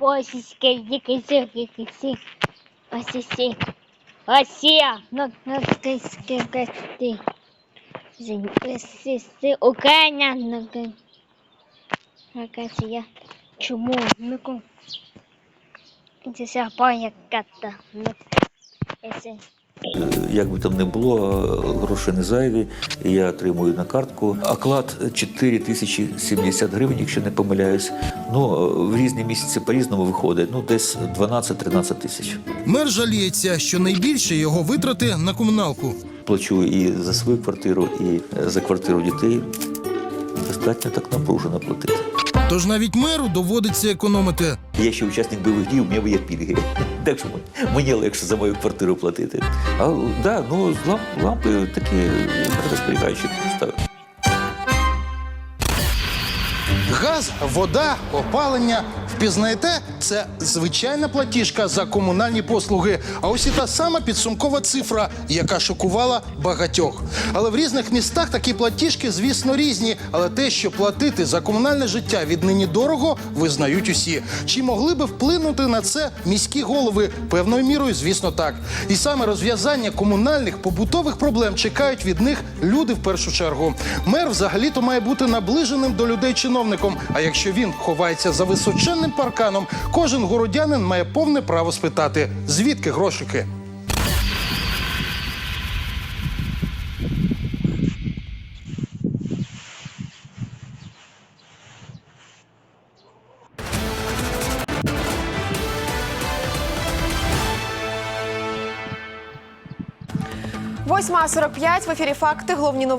Ось скільки кисі, кисі. Ось сі. Ось я. Ну, ну, ти скільки ти. Сі, Україна, ну, ти. Якась Чому? Ну. Це ся пояка-то. Ну, есе. Як би там не було, гроші не зайві. Я отримую на картку. Оклад 4 тисячі 70 гривень, якщо не помиляюсь. Ну, в різні місяці по-різному виходить. Ну, десь 12-13 тисяч. Мер жаліється, що найбільше його витрати на комуналку. Плачу і за свою квартиру, і за квартиру дітей. Достатньо так напружено платити. Тож навіть меру доводиться економити. Я ще учасник бойових дій, у мене є пільги. Так що мені легше за мою квартиру платити. А да, ну ламп, лампи такі енергозберігаючі ставити. Газ, вода, опалення. Впізнаєте, це звичайна платіжка за комунальні послуги. А ось і та сама підсумкова цифра, яка шокувала багатьох. Але в різних містах такі платіжки, звісно, різні. Але те, що платити за комунальне життя віднині дорого, визнають усі. Чи могли би вплинути на це міські голови? Певною мірою, звісно, так. І саме розв'язання комунальних побутових проблем чекають від них люди в першу чергу. Мер взагалі-то має бути наближеним до людей чиновником. А якщо він ховається за височенним парканом, кожен городянин має повне право спитати, звідки грошики. Восьма 45 в ефірі факти. Головні новини.